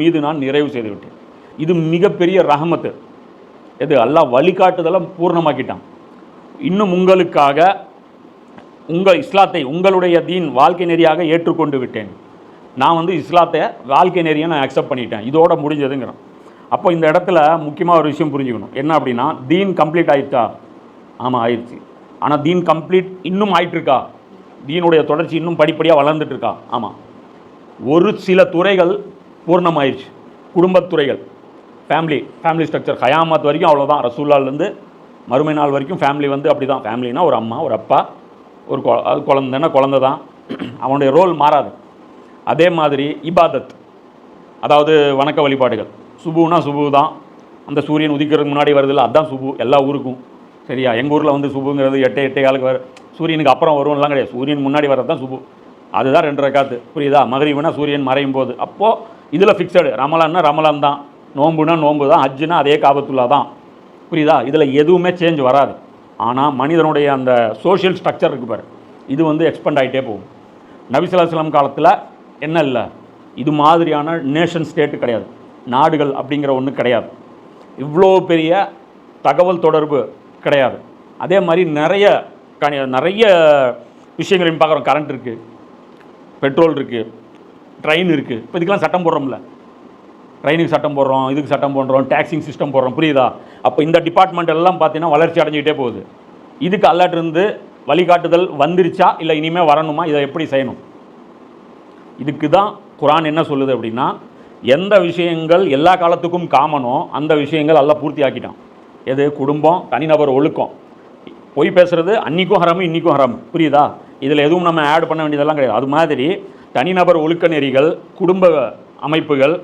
மீது நான் நிறைவு செய்துவிட்டேன். இது மிகப்பெரிய ரஹமத்து. எது? அல்லாஹ் வழிகாட்டுதலாம் பூர்ணமாக்கிட்டான். இன்னும் உங்களுக்காக உங்கள் இஸ்லாத்தை உங்களுடைய தீன் வாழ்க்கை நெறியாக ஏற்றுக்கொண்டு விட்டேன். நான் வந்து இஸ்லாத்தை வாழ்க்கை நெறியை நான் அக்செப்ட் பண்ணிட்டேன். இதோட முடிஞ்சதுங்கிறோம். அப்போ இந்த இடத்துல முக்கியமாக ஒரு விஷயம் புரிஞ்சுக்கணும். என்ன அப்படின்னா தீன் கம்ப்ளீட் ஆயிடுச்சா ஆமாம் ஆயிடுச்சு. ஆனால் தீன் கம்ப்ளீட் இன்னும் ஆயிட்டு இருக்கா தீனுடைய தொடர்ச்சி இன்னும் படிப்படியாக வளர்ந்துட்டு இருக்கா ஆமாம் ஒரு சில துறைகள் பூர்ணமாயிருச்சு. குடும்பத்துறைகள் ஃபேமிலி ஃபேமிலி ஸ்ட்ரக்சர் ஹயாமத் வரைக்கும் அவ்வளோதான் ரசூல்லாலேருந்து மறுமை நாள் வரைக்கும் ஃபேமிலி வந்து அப்படி தான் ஃபேமிலினா ஒரு அம்மா ஒரு அப்பா ஒரு கொ அது குழந்தைன்னா குழந்தை தான் அவனுடைய ரோல் மாறாது. அதே மாதிரி இபாதத் அதாவது வணக்க வழிபாடுகள். சுபுனா சுபு தான் அந்த சூரியன் உதிக்கிறதுக்கு முன்னாடி வருதுல்ல அதுதான் சுபு. எல்லா ஊருக்கும். சரியா? எங்கள் ஊரில் வந்து சுபுங்கிறது எட்டை எட்டே காலுக்கு வர சூரியனுக்கு அப்புறம் வரும்லாம் கிடையாது. சூரியன் முன்னாடி வர்றது தான் சுபு. அதுதான் ரெண்டரை காத்து. புரியுதா? மகரீபுனா சூரியன் மறையும் போது. அப்போது இதில் ஃபிக்ஸடு ரமலான்னா ரமலான் தான். நோம்புனா நோம்பு தான். ஹஜ்ஜுனா அதே காபத்துல்லா தான். புரியுதா? இதில் எதுவுமே சேஞ்ச் வராது. ஆனால் மனிதனுடைய அந்த சோஷியல் ஸ்ட்ரக்சர் இருக்கு பாரு. இது வந்து எக்ஸ்பெண்ட் ஆகிட்டே போகும். நபிசுலாஸ்லாம் காலத்தில் என்ன இல்லை? இது மாதிரியான நேஷன் ஸ்டேட்டு கிடையாது. நாடுகள் அப்படிங்கிற ஒன்று கிடையாது. இவ்வளோ பெரிய தகவல் தொடர்பு கிடையாது. அதே மாதிரி நிறைய கணி நிறைய விஷயங்களையும் பார்க்குறோம் கரண்ட் இருக்குது பெட்ரோல் இருக்குது ட்ரெயின் இருக்குது இப்போ இதுக்கெல்லாம் சட்டம் போடுறோம்ல. ட்ரெயினுக்கு சட்டம் போடுறோம் இதுக்கு சட்டம் போடுறோம் டேக்ஸிங் சிஸ்டம் போடுறோம். புரியுதா? அப்போ இந்த டிபார்ட்மெண்ட் எல்லாம் பார்த்தீங்கன்னா வளர்ச்சி அடைஞ்சிக்கிட்டே போகுது. இதுக்கு அல்லாட்டிருந்து வழிகாட்டுதல் வந்துருச்சா இல்லை இனிமேல் வரணுமா? இதை எப்படி செய்யணும்? இதுக்கு தான் குரான் என்ன சொல்லுது அப்படின்னா எந்த விஷயங்கள் எல்லா காலத்துக்கும் காமனோ அந்த விஷயங்கள் எல்லாம் பூர்த்தி ஆக்கிட்டான் எது? குடும்பம் தனிநபர் ஒழுக்கம். பொய் பேசுறது அன்றைக்கும் ஹராமு இன்றைக்கும் ஹராமு. புரியுதா? இதில் எதுவும் நம்ம ஆட் பண்ண வேண்டியதெல்லாம் கிடையாது. அது மாதிரி தனிநபர் ஒழுக்க நெறிகள் குடும்ப அமைப்புகள்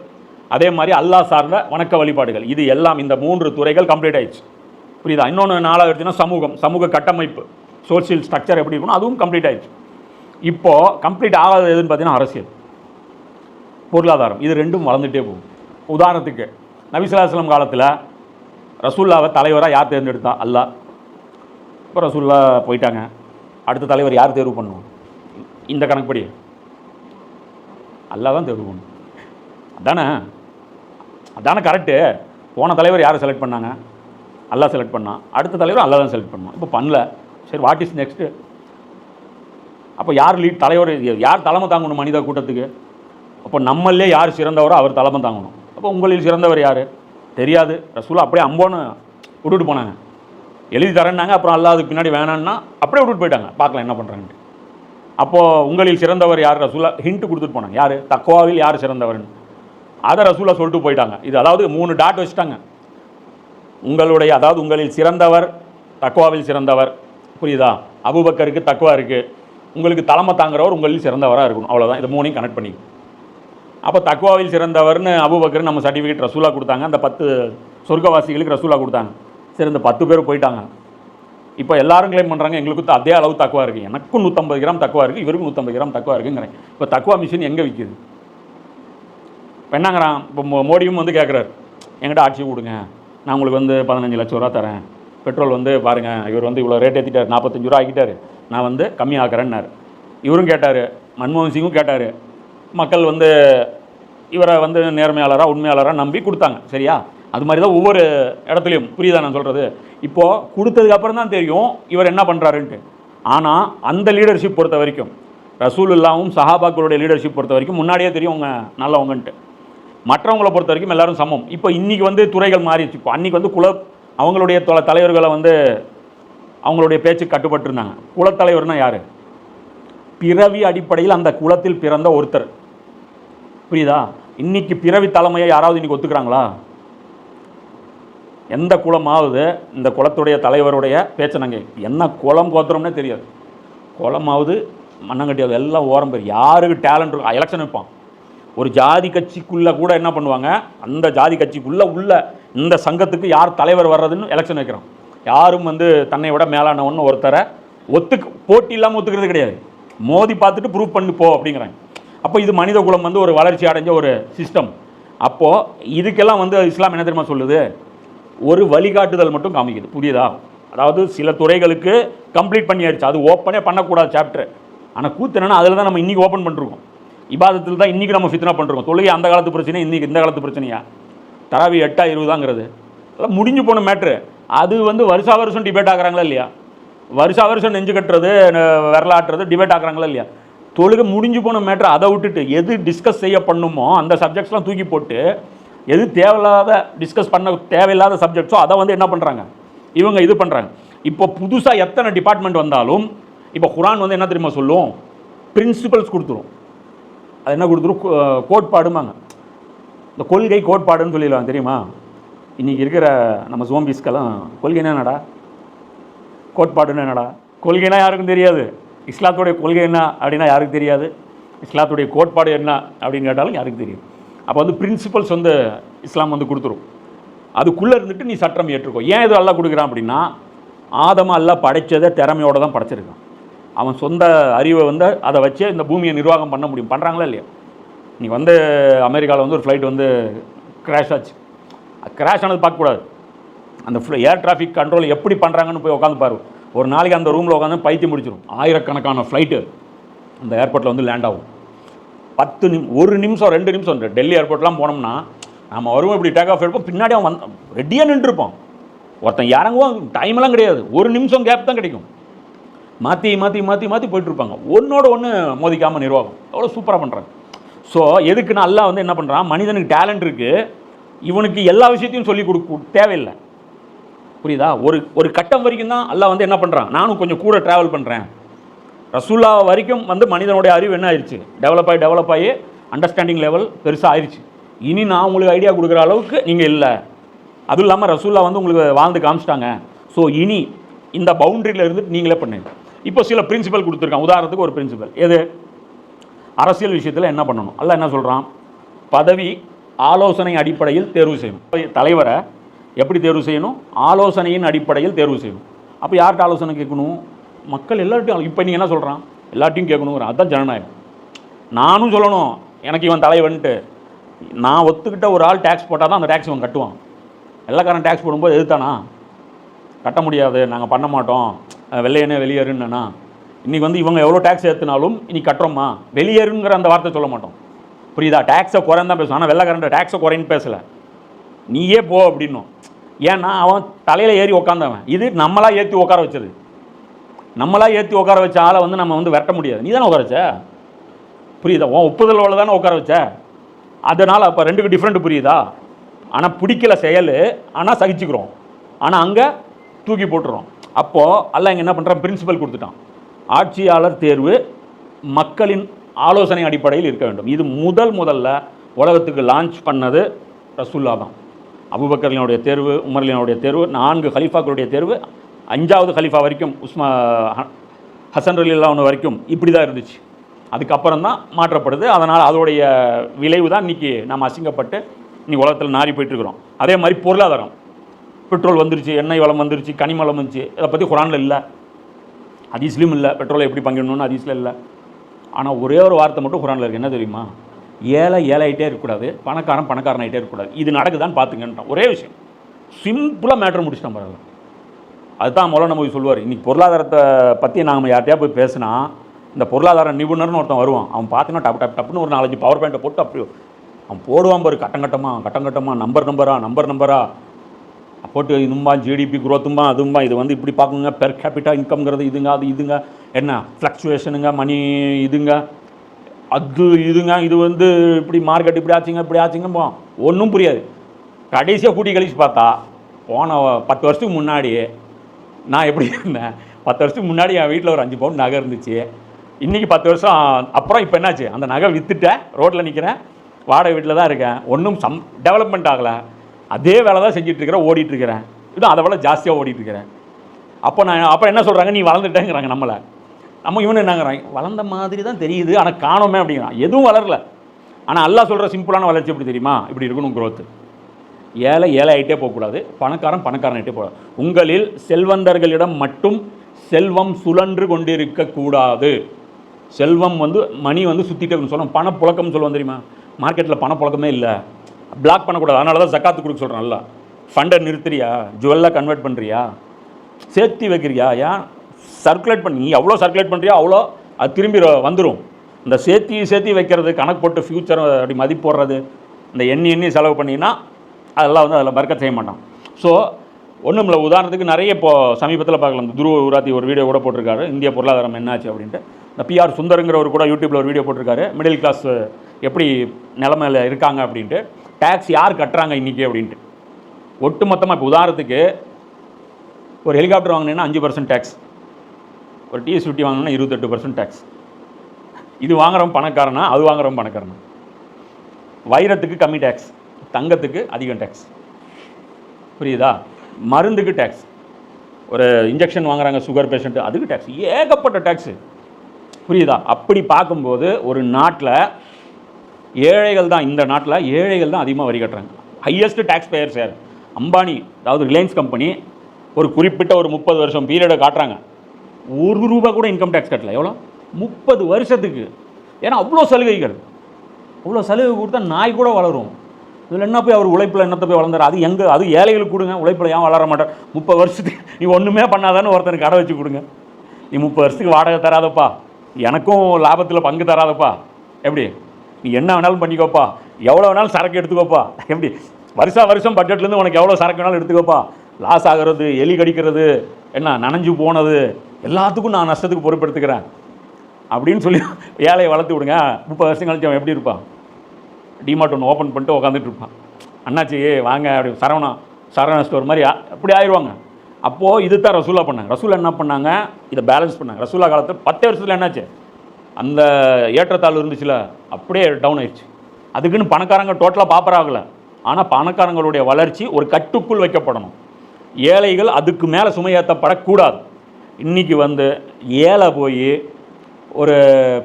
அதே மாதிரி அல்லாஹ் சார்ந்த வணக்க வழிபாடுகள். இது எல்லாம் இந்த மூன்று துறைகள் கம்ப்ளீட் ஆயிடுச்சு. புரியுதா? இன்னொன்று நாளாக எடுத்தீங்கன்னா சமூகம் சமூக கட்டமைப்பு சோஷியல் ஸ்ட்ரக்சர் எப்படி இருக்கணும் அதுவும் கம்ப்ளீட் ஆயிடுச்சு. இப்போது கம்ப்ளீட் ஆகாதது எதுன்னு பார்த்தீங்கன்னா அரசியல். பொருளாதாரம். இது ரெண்டும் வளர்ந்துட்டே போகும் உதாரணத்துக்கு நபிசுலாஸ்லம் காலத்தில் ரசூல்லாவை தலைவராக யார் தேர்ந்தெடுத்தா? அல்லாஹ். இப்போ ரசூல்லா போயிட்டாங்க. அடுத்த தலைவர் யார் தேர்வு பண்ணுவோம் இந்த கணக்குப்படி. அல்லாதான் தேர்வு பண்ணும் அதானே அதானே கரெக்டு போன தலைவர் யாரை செலக்ட் பண்ணாங்க? அல்லா செலக்ட் பண்ணான். அடுத்த தலைவர் அல்லா தான் செலக்ட் பண்ணான். இப்போ பண்ணல. சரி வாட் இஸ் நெக்ஸ்ட்டு அப்போ யார் லீட் தலைவர்? யார் தலைமை தாங்கணும் மனித கூட்டத்துக்கு? அப்போ நம்மளே யார் சிறந்தவரோ அவர் தலைமை தாங்கணும். அப்போ உங்களில் சிறந்தவர் யார்? தெரியாது. ரசூலா அப்படியே அம்போன்னு விட்டுட்டு போனாங்க. எழுதி தரேன்னாங்க அப்புறம் அல்லாதுக்கு பின்னாடி வேணான்னா அப்படியே விட்டுட்டு போயிட்டாங்க. பார்க்கலாம் என்ன பண்ணுறாங்கன்ட்டு அப்போது உங்களில் சிறந்தவர் யார்? ரசூலா ஹிண்ட் கொடுத்துட்டு போனாங்க. யார்? தக்குவாவில் யார் சிறந்தவர்னு. அதை ரசூலா சொல்லிட்டு போயிட்டாங்க. இது அதாவது மூணு டாட் வச்சுட்டாங்க. உங்களுடைய அதாவது உங்களில் சிறந்தவர் தக்குவாவில் சிறந்தவர். புரியுதா? அபுபக்கருக்கு தக்குவா இருக்குது உங்களுக்கு தலைமை தாங்குறவர் உங்களில் சிறந்தவராக இருக்கணும். அவ்வளோதான் இது மூணையும் கனெக்ட் பண்ணி அப்போ தக்குவாவில் சிறந்தவர்னு அபுபக்கர் நம்ம சர்டிஃபிகேட் ரசூலா கொடுத்தாங்க. அந்த பத்து சொர்க்கவாசிகளுக்கு ரசூலா கொடுத்தாங்க. சரி இந்த பத்து பேர் போயிட்டாங்க. இப்போ எல்லாரும் கிளைம் பண்ணுறாங்க எங்களுக்கு த- அதே அளவு தக்குவா இருக்குது எனக்கும் நூற்றம்பது கிராம் தக்குவா இருக்குது இவருக்கும் நூற்றம்பது கிராம் தக்குவா இருக்குங்கிறேன். இப்போ தக்குவா மிஷின் எங்கே விற்கிது இப்போ என்னங்கிறான் இப்போ மோ- மோடியும் வந்து கேட்குறாரு எங்கிட்ட ஆட்சி கொடுங்க? நான் உங்களுக்கு வந்து பதினஞ்சு லட்ச ரூபா தரேன். பெட்ரோல் வந்து பாருங்கள் இவர் வந்து இவ்வளோ ரேட் ஏற்றிட்டார் நாற்பத்தஞ்சு ரூபா ஆக்கிட்டார். நான் வந்து கம்மி ஆக்குறேன்னாரு. இவரும் கேட்டார் மன்மோகன் சிங்கும் கேட்டார். மக்கள் வந்து இவரை வந்து நேர்மையாளராக உண்மையாளராக நம்பி கொடுத்தாங்க. சரியா? அது மாதிரி தான் ஒவ்வொரு இடத்துலையும். புரியுதா நான் சொல்கிறது இப்போது கொடுத்ததுக்கு அப்புறம் தான் தெரியும் இவர் என்ன பண்ணுறாருன்ட்டு ஆனால் அந்த லீடர்ஷிப் பொறுத்த வரைக்கும் ரசூல் ரசூலுல்லாவும் சஹாபாக்களுடைய லீடர்ஷிப் பொறுத்த வரைக்கும் முன்னாடியே தெரியும் அவங்க நல்லவங்கன்ட்டு. மற்றவங்கள பொறுத்த வரைக்கும் எல்லாரும் சமம். இப்போ இன்றைக்கி வந்து துறைகள் மாறிடுச்சு. இப்போ அன்றைக்கி வந்து குல அவங்களுடைய தொலை தலைவர்களை வந்து அவங்களுடைய பேச்சு கட்டுப்பட்டிருந்தாங்க. குலத்தலைவர்னால் யார்? பிறவி அடிப்படையில் அந்த குலத்தில் பிறந்த ஒருத்தர். புரியுதா? இன்றைக்கி பிறவி தலைமையை யாராவது இன்னைக்கு ஒத்துக்கிறாங்களா? எந்த குலமாவது இந்த குளத்துடைய தலைவருடைய பேச்சை நாங்கள் என்ன குளம் கோத்திரம்னே தெரியாது. குளமாவது மண்ணங்கட்டியாவது எல்லாம் ஓரம் பேர் யாருக்கு டேலண்ட் இருக்கும் எலெக்ஷன் வைப்பான். ஒரு ஜாதி கட்சிக்குள்ளே கூட என்ன பண்ணுவாங்க? அந்த ஜாதி கட்சிக்குள்ளே உள்ள இந்த சங்கத்துக்கு யார் தலைவர் வர்றதுன்னு எலெக்ஷன் வைக்கிறோம் யாரும் வந்து தன்னை விட மேலானவன்னு ஒருத்தரை ஒத்துக்கு போட்டி இல்லாமல் ஒத்துக்கிறது கிடையாது. மோதி பார்த்துட்டு ப்ரூவ் பண்ணி போ அப்படிங்கிறாங்க. அப்போ இது மனித குலம் வந்து ஒரு வளர்ச்சி அடைஞ்ச ஒரு சிஸ்டம் அப்போது இதுக்கெல்லாம் வந்து இஸ்லாம் என்ன தெரியுமா சொல்லுது? ஒரு வழிகாட்டுதல் மட்டும் காமிக்குது. புரியுதா? அதாவது சில துறைகளுக்கு கம்ப்ளீட் பண்ணியாச்சு. அது ஓப்பனே பண்ணக்கூடாது சாப்டர் ஆனால் கூத்து என்னன்னா அதில் தான் நம்ம இன்றைக்கி ஓப்பன் பண்ணிருக்கோம். இபாதத்தில் தான் இன்றைக்கி நம்ம ஃபித்னா பண்ணுறோம் தொழுகை அந்த காலத்து பிரச்சனை இன்றைக்கி இந்த காலத்து பிரச்சனையா? தராவி எட்டா இருபதாங்கிறது. அதெல்லாம் முடிஞ்சு போன மேட்ரு அது வந்து வருஷா வருஷம் டிபேட் ஆகுறாங்களா இல்லையா? வருஷா வருஷம் நெஞ்சு கட்டுறது வரலாற்றுறது விரலாட்டுறது டிபேட் ஆகிறாங்களா இல்லையா? தொழுகை முடிஞ்சு போன மேட்ரு அதை விட்டுட்டு எது டிஸ்கஸ் செய்ய பண்ணுமோ அந்த சப்ஜெக்ட்ஸ்லாம் தூக்கி போட்டு எது தேவையில்லாத டிஸ்கஸ் பண்ண தேவையில்லாத சப்ஜெக்ட்ஸோ அதை வந்து என்ன பண்ணுறாங்க இவங்க இது பண்ணுறாங்க இப்போ புதுசாக எத்தனை டிபார்ட்மெண்ட் வந்தாலும் இப்போ குரான் வந்து என்ன தெரியுமா சொல்லும்? பிரின்சிபல்ஸ் கொடுத்துரும். அது என்ன கொடுத்துரும்? கோ- கோட்பாடுமாங்க இந்த கொள்கை கோட்பாடுன்னு சொல்லிடலாம் தெரியுமா? இன்றைக்கி இருக்கிற நம்ம சோம்பிஸ்க்கெல்லாம் கொள்கைனா என்னடா? கோட்பாடுன்னு என்னடா? கொள்கைனா யாருக்கும் தெரியாது. இஸ்லாத்துடைய கொள்கை என்ன அப்படின்னா யாருக்கு தெரியாது? இஸ்லாத்துடைய கோட்பாடு என்ன அப்படின்னு கேட்டாலும் யாருக்கு தெரியும். அப்போ வந்து பிரின்சிபல்ஸ் வந்து இஸ்லாம் வந்து கொடுத்துரும். அதுக்குள்ளே இருந்துட்டு நீ சட்டம் ஏற்றுக்கோ. ஏன் இது எல்லாம் கொடுக்குறான் அப்படின்னா ஆதமாக எல்லாம் படைச்சதை திறமையோட தான் படைச்சிருக்கான். அவன் சொந்த அறிவை வந்து அதை வச்சு இந்த பூமியை நிர்வாகம் பண்ண முடியும். பண்ணுறாங்களா இல்லையா? நீ வந்து அமெரிக்காவில் வந்து ஒரு ஃப்ளைட் வந்து கிராஷ் ஆச்சு. கிராஷ் ஆனது பார்க்கக்கூடாது அந்த ஏர் டிராஃபிக் கண்ட்ரோல் எப்படி பண்ணுறாங்கன்னு போய் உட்காந்து பாரு. ஒரு நாளைக்கு அந்த ரூமில் உட்காந்து பைத்தியம் முடிச்சிடும் ஆயிரக்கணக்கான ஃப்ளைட்டு அந்த ஏர்போர்ட்டில் வந்து லேண்ட் ஆகும். பத்து நிம் ஒரு நிமிஷம் ரெண்டு நிமிஷம். டெல்லி ஏர்போர்ட்லாம் போனோம்னா நம்ம வருவோம் இப்படி டேக் ஆஃப் எடுப்போம். பின்னாடி அவன் வந்து ரெடியாக நின்றுருப்போம் ஒருத்தன் இறங்குவோம் டைம்லாம் கிடையாது. ஒரு நிமிஷம் கேப் தான் கிடைக்கும். மாற்றி மாற்றி மாற்றி மாற்றி போயிட்டுருப்பாங்க. ஒன்றோட ஒன்று மோதிக்காமல் நிர்வாகம். அவ்வளோ சூப்பராக பண்ணுறாங்க ஸோ எதுக்குன்னு அல்லா வந்து என்ன பண்ணுறான் மனிதனுக்கு டேலண்ட் இருக்குது இவனுக்கு எல்லா விஷயத்தையும் சொல்லி கொடுக்க தேவையில்லை. புரியுதா? ஒரு ஒரு கட்டம் வரைக்கும் தான் அல்லா வந்து என்ன பண்ணுறான் நானும் கொஞ்சம் கூட ட்ராவல் பண்ணுறேன் ரசூல்லா வரைக்கும் வந்து மனிதனுடைய அறிவு என்ன ஆயிடுச்சு டெவலப் ஆகி டெவலப் ஆகி அண்டர்ஸ்டாண்டிங் லெவல் பெருசாக ஆயிடுச்சு இனி நான் உங்களுக்கு ஐடியா கொடுக்குற அளவுக்கு நீங்கள் இல்லை. அதுவும் இல்லாமல் ரசூல்லா வந்து உங்களுக்கு வாழ்ந்து காமிச்சிட்டாங்க. ஸோ இனி இந்த பவுண்டரியில் இருந்துட்டு நீங்களே பண்ணுங்க. இப்போ சில பிரின்சிபல் கொடுத்துருக்கான் உதாரணத்துக்கு ஒரு பிரின்சிபல் எது? அரசியல் விஷயத்தில் என்ன பண்ணணும்? அல்ல என்ன சொல்கிறான் பதவி ஆலோசனை அடிப்படையில் தேர்வு செய்யணும். தலைவரை எப்படி தேர்வு செய்யணும்? ஆலோசனையின் அடிப்படையில் தேர்வு செய்யணும். அப்போ யார்கிட்ட ஆலோசனை கேட்கணும்? மக்கள் எல்லார்ட்டையும் இப்போ நீங்கள் என்ன சொல்கிறான் எல்லார்ட்டையும் கேட்கணுங்கிற அதுதான் ஜனநாயகம். நானும் சொல்லணும் எனக்கு இவன் தலைவன்ட்டு நான் ஒத்துக்கிட்ட ஒரு ஆள் டேக்ஸ் போட்டால் தான் அந்த டேக்ஸ் இவன் கட்டுவான். வெள்ளைக்காரன் டேக்ஸ் போடும்போது எதுத்தானா கட்ட முடியாது நாங்கள் பண்ண மாட்டோம். வெள்ளையனே வெளியேறுன்னா இன்றைக்கி வந்து இவங்க எவ்வளோ டேக்ஸ் ஏற்றுனாலும் இன்னைக்கு கட்டுறோமா? வெளியேறுங்கிற அந்த வார்த்தை சொல்ல மாட்டோம். புரியுதா? டேக்ஸை குறைன்னு தான் பேசுவோம் ஆனால் வெள்ளைக்காரன் டேக்ஸை குறைன்னு பேசலை. நீயே போ அப்படின்னும். ஏன்னா அவன் தலையில் ஏறி உக்காந்தவன். இது நம்மளா ஏற்றி உட்கார வச்சது. நம்மளாக ஏற்றி உட்கார வச்ச ஆளை வந்து நம்ம வந்து விரட்ட முடியாது. நீ தானே உட்கார வச்ச? புரியுதா? உன் ஒப்புதலோட தானே உட்கார வச்ச? அதனால் அப்போ ரெண்டுக்கு டிஃப்ரெண்ட் புரியுதா? ஆனால் பிடிக்கல செயல். ஆனால் சகிச்சுக்கிறோம். ஆனால் அங்கே தூக்கி போட்டுறோம். அப்போது அல்ல இங்கே என்ன பண்ணுறான் பிரின்சிபல் கொடுத்துட்டான். ஆட்சியாளர் தேர்வு மக்களின் ஆலோசனை அடிப்படையில் இருக்க வேண்டும். இது முதல் முதல்ல உலகத்துக்கு லான்ச் பண்ணது ரசுல்லா தான். அபுபக்கர்லினுடைய தேர்வு உமர்லினுடைய தேர்வு நான்கு ஹலீஃபாக்களுடைய தேர்வு அஞ்சாவது ஹலீஃபா வரைக்கும் உஸ்மா ஹ- ஹசன் ஒன்று வரைக்கும் இப்படி தான் இருந்துச்சு. அதுக்கப்புறம் தான் மாற்றப்படுது. அதனால் அதோடைய விளைவு தான் இன்றைக்கி நம்ம அசிங்கப்பட்டு இன்றைக்கி உலகத்தில் நாரி போயிட்டுருக்குறோம். அதே மாதிரி பொருளாதாரம். பெட்ரோல் வந்துருச்சு எண்ணெய் வளம் வந்துருச்சு கனிம வளம் வந்துச்சு இதை பற்றி குரானில் இல்லை. ஹதீஸ்லையும் இல்லை. பெட்ரோலை எப்படி பங்கிடணும்னு ஹதீஸில் இல்லை. ஆனால் ஒரே ஒரு வார்த்தை மட்டும் குரானில் இருக்குது என்ன தெரியுமா? ஏழை ஏழாயிட்டே இருக்கக்கூடாது. பணக்காரன் பணக்காரன் ஆகிட்டே இருக்கக்கூடாது. இது நடக்குதான்னு பார்த்துங்கன்றான் ஒரே விஷயம். சிம்பிளாக மேட்ரு முடிச்சிட்டான் பாருங்க. அதுதான் மௌலானா மொழி சொல்லுவார். இன்றைக்கி பொருளாதாரத்தை பற்றி நாங்கள் யார்கிட்டயா போய் பேசினா இந்த பொருளாதார நிபுணர்னு ஒருத்தன் வருவான். அவன் பார்த்தீங்கன்னா டப் டப் டப்னு ஒரு நாலஞ்சு பவர் பாயிண்ட்டை போட்டு அப்படி அவன் போடுவான் பாரு கட்டம் கட்டமாக கட்டம் கட்டமாக நம்பர் நம்பரா நம்பர் நம்பரா போட்டு இதும்பா ஜிடிபி குரோத்தும்பா அதும்பா இது வந்து இப்படி பார்க்குங்க பெர் கேபிட்டா இன்கம்ங்கிறது இதுங்க அது இதுங்க. என்ன? ஃப்ளக்சுவேஷனுங்க மணி இதுங்க. அது இதுங்க இது வந்து இப்படி மார்க்கெட் இப்படி ஆச்சுங்க இப்படி ஆச்சுங்க ஒன்றும் புரியாது. கடைசியாக கூட்டி கழிச்சு பார்த்தா போன பத்து வருஷத்துக்கு முன்னாடி நான் எப்படி இருந்தேன்? பத்து வருஷத்துக்கு முன்னாடி என் வீட்டில் ஒரு அஞ்சு பவுன் நகை இருந்துச்சு. இன்றைக்கி பத்து வருஷம் அப்புறம் இப்போ என்னாச்சு? அந்த நகை விற்றுட்டேன் ரோட்டில் நிற்கிறேன் வாடகை வீட்டில் தான் இருக்கேன். ஒன்றும் சம் டெவலப்மெண்ட் ஆகலை. அதே வேலை தான் செஞ்சிட்ருக்கிறேன் ஓடிட்டுருக்கிறேன் இன்னும் அதை விட ஜாஸ்தியாக ஓடிட்டுருக்கிறேன் அப்போ நான் அப்போ என்ன சொல்கிறாங்க நீ வளர்ந்துட்டேங்கிறாங்க நம்மளை. நம்ம இவனு என்னங்கிறான்? வளர்ந்த மாதிரி தான் தெரியுது. ஆனால் காணோமே அப்படிங்கிறான். எதுவும் வளரல. ஆனால் அல்லாஹ் சொல்கிற சிம்பிளான வளர்ச்சி எப்படி தெரியுமா? இப்படி இருக்கணும் க்ரோத்து ஏழை ஏழை ஆகிட்டே போகக்கூடாது. பணக்காரன் பணக்காரன் ஆகிட்டே போகக்கூடாது. உங்களில் செல்வந்தர்களிடம் மட்டும் செல்வம் சுழன்று கொண்டிருக்கக்கூடாது. செல்வம் வந்து மணி வந்து சுற்றிட்டே சொல்லணும். பணப்புழக்கம்னு சொல்லுவோம் தெரியுமா? மார்க்கெட்டில் பணப்புழக்கமே இல்லை. பிளாக் பண்ணக்கூடாது. அதனால தான் ஜக்காத்து கொடுக்க சொல்கிறேன் நல்லா. ஃபண்டை நிறுத்துறியா? ஜுவல்லாக கன்வெர்ட் பண்ணுறியா சேர்த்து வைக்கிறியா? ஏன்? சர்க்குலேட் பண்ணி எவ்வளோ சர்க்குலேட் பண்ணுறியா அவ்வளோ அது திரும்பி வந்துடும் இந்த சேர்த்தி சேர்த்தி வைக்கிறது கணக்கு போட்டு ஃப்யூச்சர் அப்படி மதிப்பு போடுறது இந்த எண்ணி எண்ணி செலவு பண்ணினா அதெல்லாம் வந்து அதில் பறக்க செய்ய மாட்டான். ஸோ ஒன்றும் இல்லை உதாரணத்துக்கு நிறைய இப்போ சமீபத்தில் பார்க்கலாம். இந்த துருவ உராத்தி ஒரு வீடியோ கூட போட்டிருக்காரு. இந்திய பொருளாதாரம் என்னாச்சு அப்படின்ட்டு. இந்த பிஆர் சுந்தருங்கிறவர் கூட யூடியூப்பில் ஒரு வீடியோ போட்டிருக்காரு. மிடில் கிளாஸ் எப்படி நிலமையில இருக்காங்க அப்படின்ட்டு. டேக்ஸ் யார் கட்டுறாங்க இன்றைக்கி அப்படின்ட்டு. ஒட்டு மொத்தமாக இப்போ உதாரணத்துக்கு ஒரு ஹெலிகாப்டர் வாங்கினீங்கன்னா அஞ்சு பர்சன்ட் டேக்ஸ் ஒரு டிஎஸ் ஃபிஃப்டி வாங்கினா இருபத்தெட்டு பர்சன்ட் டேக்ஸ் இது வாங்குறவன் பணக்காரனா? அது வாங்குறவன் பணக்காரனா? வைரத்துக்கு கம்மி டேக்ஸ் தங்கத்துக்கு அதிகம் டேக்ஸ் புரியுதா? மருந்துக்கு டேக்ஸ் ஒரு இன்ஜெக்ஷன் வாங்குறாங்க சுகர் பேஷண்ட்டு அதுக்கு டேக்ஸ் ஏகப்பட்ட டேக்ஸு புரியுதா? அப்படி பார்க்கும்போது ஒரு நாட்டில் ஏழைகள் தான் இந்த நாட்டில் ஏழைகள் தான் அதிகமாக வரி கட்டுறாங்க. ஹையஸ்ட் டேக்ஸ் பேயர்ஸ் யார் அம்பானி அதாவது ரிலையன்ஸ் கம்பெனி ஒரு குறிப்பிட்ட ஒரு முப்பது வருஷம் பீரியடை காட்டுறாங்க. ஒரு ரூபா கூட இன்கம் டேக்ஸ் கட்டல. எவ்வளோ? முப்பது வருஷத்துக்கு. ஏன்னா அவ்வளோ சலுகைகள். அவ்வளோ சலுகை கொடுத்தா நாய் கூட வளரும். இதில் என்ன போய் அவர் உழைப்பில் என்னத்தை போய் வளர்ந்தார்? அது எங்கே அது ஏழைகளுக்கு கொடுங்க உழைப்பில் ஏன் வளர மாட்டார்? முப்பது வருஷத்துக்கு நீ ஒன்றுமே பண்ணாதான்னு ஒருத்தனுக்கு கடை வச்சு கொடுங்க. நீ முப்பது வருஷத்துக்கு வாடகை தராதப்பா. எனக்கும் லாபத்தில் பங்கு தராதப்பா. எப்படி? நீ என்ன வேணாலும் பண்ணிக்கோப்பா. எவ்வளோ வேணாலும் சரக்கு எடுத்துக்கோப்பா. எப்படி? வருஷா வருஷம் பட்ஜெட்லேருந்து உனக்கு எவ்வளோ சரக்கு வேணாலும் எடுத்துக்கோப்பா. லாஸ் ஆகிறது எலி கடிக்கிறது என்ன நனைஞ்சு போனது எல்லாத்துக்கும் நான் நஷ்டத்துக்கு பொறுப்பெடுத்துக்கிறேன். அப்படின்னு சொல்லி ஏழையை வளர்த்து விடுங்க. முப்பது வருஷம் கழிச்சு அவன் எப்படி இருப்பான்? டிமார்ட் ஒன்று ஓப்பன் பண்ணிட்டு உட்காந்துட்டு இருப்பான். அண்ணாச்சி வாங்க அப்படி சரவணா சரவணா ஸ்டோர் மாதிரி அப்படி ஆயிடுவாங்க அப்போது இது தான் ரசூலா பண்ணாங்க. ரசூலா என்ன பண்ணாங்க? இதை பேலன்ஸ் பண்ணாங்க. ரசூலா காலத்தில் பத்து வருஷத்தில் என்னாச்சு? அந்த ஏற்றத்தாழ்வு இருந்துச்சுல அப்படியே டவுன் ஆயிடுச்சு அதுக்குன்னு பணக்காரங்க டோட்டலாக பாப்பர் ஆகலை. ஆனால் பணக்காரங்களுடைய வளர்ச்சி ஒரு கட்டுக்குள் வைக்கப்படணும். ஏழைகள் அதுக்கு மேலே சுமையேற்றப்படக்கூடாது. இன்றைக்கி வந்து ஏழை போய் ஒரு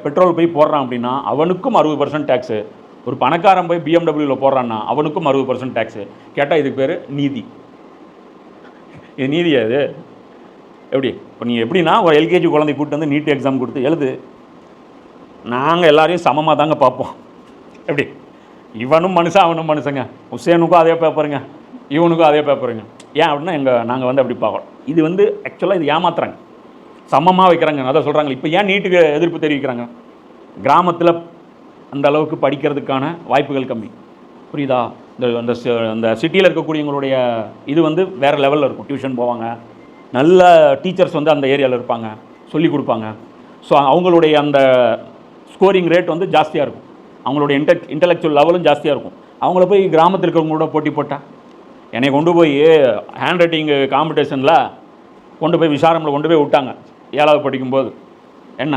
பெட்ரோல் போய் போடுறான் அப்படின்னா அவனுக்கும் அறுபது பர்சன்ட் டேக்ஸு ஒரு பணக்காரன் போய் பிஎம்டபிள்யூவில் போடுறான்னா அவனுக்கும் அறுபது பர்சன்ட் டேக்ஸு கேட்டால் இதுக்கு பேர் நீதி. இது நீதியா இது எப்படி? இப்போ நீ எப்படின்னா ஒரு எல்கேஜி குழந்தை கூப்பிட்டு வந்து நீட் எக்ஸாம் கொடுத்து எழுது. நாங்கள் எல்லாரையும் சமமாக தாங்க பார்ப்போம். எப்படி? இவனும் மனுஷன் அவனும் மனுஷங்க. உசேனுக்கும் அதே பேப்பருங்க இவனுக்கும் அதே பேப்பருங்க ஏன் அப்படின்னா எங்கள் நாங்கள் வந்து அப்படி பார்க்குறோம். இது வந்து ஆக்சுவலாக இது ஏமாத்துறாங்க. சமமாக வைக்கிறாங்க. அதான் சொல்கிறாங்க இப்போ ஏன் நீட்டுக்கு எதிர்ப்பு தெரிவிக்கிறாங்க? கிராமத்தில் அந்த அளவுக்கு படிக்கிறதுக்கான வாய்ப்புகள் கம்மி. புரியுதா? இந்த அந்த அந்த சிட்டியில் இருக்கக்கூடியவங்களுடைய இது வந்து வேறு லெவலில் இருக்கும். டியூஷன் போவாங்க. நல்ல டீச்சர்ஸ் வந்து அந்த ஏரியாவில் இருப்பாங்க. சொல்லி கொடுப்பாங்க. ஸோ அவங்களுடைய அந்த ஸ்கோரிங் ரேட் வந்து ஜாஸ்தியாக இருக்கும். அவங்களுடைய இன்டெக் இன்டலெக்சுவல் லெவலும் ஜாஸ்தியாக இருக்கும். அவங்கள போய் கிராமத்தில் இருக்கிறவங்களோட போட்டி போட்டால் என்னை கொண்டு போய் ஹேண்ட் ரைட்டிங் காம்படிஷனில் கொண்டு போய் விசாரமில் கொண்டு போய் விட்டாங்க. ஏழாவது படிக்கும்போது. என்ன?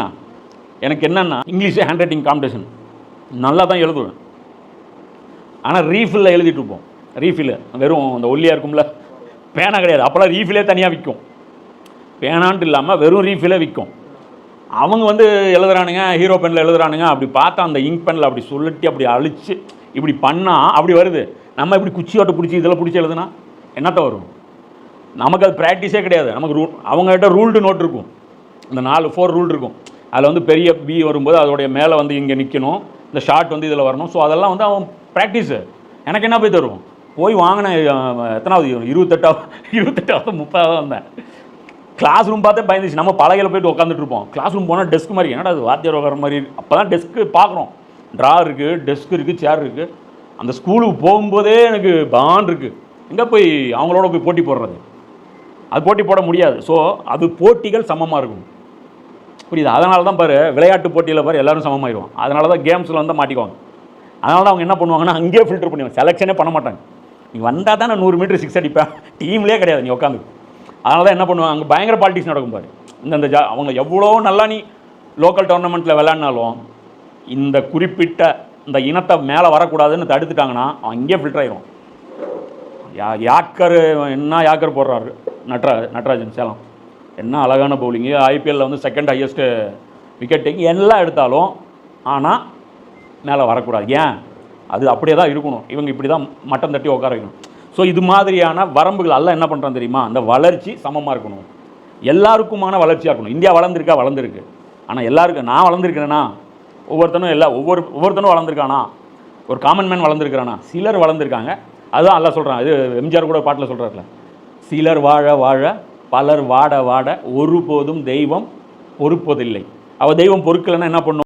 எனக்கு என்னென்னா இங்கிலீஷ் ஹேண்ட் ரைட்டிங் காம்படிஷன் நல்லா தான் எழுதுவேன். ஆனால் ரீஃபில்ல எழுதிட்டு இருப்போம். ரீஃபில் வெறும் அந்த ஒல்லியாக இருக்கும்ல. பேனா கிடையாது. அப்போல்லாம் ரீஃபிலே தனியாக விற்கும். பேனான்ட்டு இல்லாமல் வெறும் ரீஃபிலே விற்கும். அவங்க வந்து எழுதுறானுங்க ஹீரோ பெனில் எழுதுறானுங்க. அப்படி பார்த்தா அந்த இங்க் பெனில் அப்படி சொல்லிட்டு அப்படி அழிச்சு இப்படி பண்ணால் அப்படி வருது. நம்ம இப்படி குச்சியோட்ட பிடிச்சி இதெல்லாம் பிடிச்சி எழுதுனா என்னத்த வரும்? நமக்கு அது ப்ராக்டிஸே கிடையாது. நமக்கு ரூ அவங்ககிட்ட ரூல்டு நோட் இருக்கும். இந்த நாலு ஃபோர் ரூல் இருக்கும். அதில் வந்து பெரிய பி வரும்போது அதோடைய மேலே வந்து இங்கே நிற்கணும் இந்த ஷார்ட் வந்து இதில் வரணும். ஸோ அதெல்லாம் வந்து அவன் ப்ராக்டிஸு எனக்கு என்ன போய் தருவோம்? போய் வாங்கினேன் எத்தனாவது இருபத்தெட்டாவது இருபத்தெட்டாவது முப்பதாவது வந்தேன். கிளாஸ் ரூம் பார்த்தே பயந்துச்சு. நம்ம பழகையில் போயிட்டு உட்காந்துட்டு இருப்போம். கிளாஸ் ரூம் போனால் டெஸ்க் மாதிரி என்னடா அது வாத்தியார் உட்கார மாதிரி? அப்போ தான் டெஸ்க்கு பார்க்குறோம். ட்ரா இருக்குது டெஸ்க் இருக்குது சேர் இருக்குது அந்த ஸ்கூலுக்கு போகும்போதே எனக்கு பான் இருக்குது எங்கே போய் அவங்களோட போய் போட்டி போடுறது? அது போட்டி போட முடியாது. ஸோ அது போட்டிகள் சமமாக இருக்கும். புரியுது? அதனால தான் பாரு விளையாட்டு போட்டியில் பாரு எல்லாரும் சமமாயிடுவோம் அதனால தான் கேம்ஸில் வந்து மாட்டிக்குவாங்க. அதனால தான் அவங்க என்ன பண்ணுவாங்கன்னா அங்கேயே ஃபில்டர் பண்ணுவாங்க செலெக்ஷனே பண்ண மாட்டாங்க. நீ வந்தால் தான் நான் நூறு மீட்டர் சிக்ஸ் அடிப்பேன் டீம்லேயே கிடையாது நீ உட்காந்து. அதனால தான் என்ன பண்ணுவாங்க அங்கே பயங்கர பாலிட்டிக்ஸ் நடக்கும் பாரு. இந்த ஜா அவங்க எவ்வளோ நல்லா நீ லோக்கல் டோர்னமெண்ட்டில் விளையாடினாலும் இந்த குறிப்பிட்ட இந்த இனத்தை மேலே வரக்கூடாதுன்னு தடுத்துட்டாங்கன்னா அவன் இங்கேயே ஃபில்டர் ஆயிரும் யா யாக்கர் என்ன யாக்கர் போடுறாரு? நட்ரா நட்ராஜன் சேலம். என்ன அழகான பவுலிங்கு ஐபிஎல்லில் வந்து செகண்ட் ஹையஸ்ட்டு விக்கெட் டேக்கிங் எல்லாம் எடுத்தாலும் ஆனால் மேலே வரக்கூடாது. ஏன்? அது அப்படியே தான் இருக்கணும். இவங்க இப்படி தான் மட்டம் தட்டி உட்கார வைக்கணும். ஸோ இது மாதிரியான வரம்புகள் எல்லாம் என்ன பண்ணுறான் தெரியுமா? அந்த வளர்ச்சி சமமாக இருக்கணும். எல்லாருக்குமான வளர்ச்சியாக இருக்கணும். இந்தியா வளர்ந்துருக்கா? வளர்ந்துருக்கு. ஆனால் எல்லாருக்கும் நான் வளர்ந்துருக்கிறேன்னா ஒவ்வொருத்தனும் எல்லா ஒவ்வொரு ஒவ்வொருத்தனும் வளர்ந்துருக்கானா? ஒரு காமன் மேன் வளர்ந்துருக்கிறானா? சிலர் வளர்ந்துருக்காங்க. அதுதான் எல்லாம் சொல்கிறான் இது எம்ஜிஆர் கூட பாட்டில் சொல்கிறாருல சிலர் வாழ வாழ பலர் வாட வாட ஒருபோதும் தெய்வம் பொறுப்பதில்லை. அவ தெய்வம் பொறுக்கலைன்னா என்ன பண்ணும்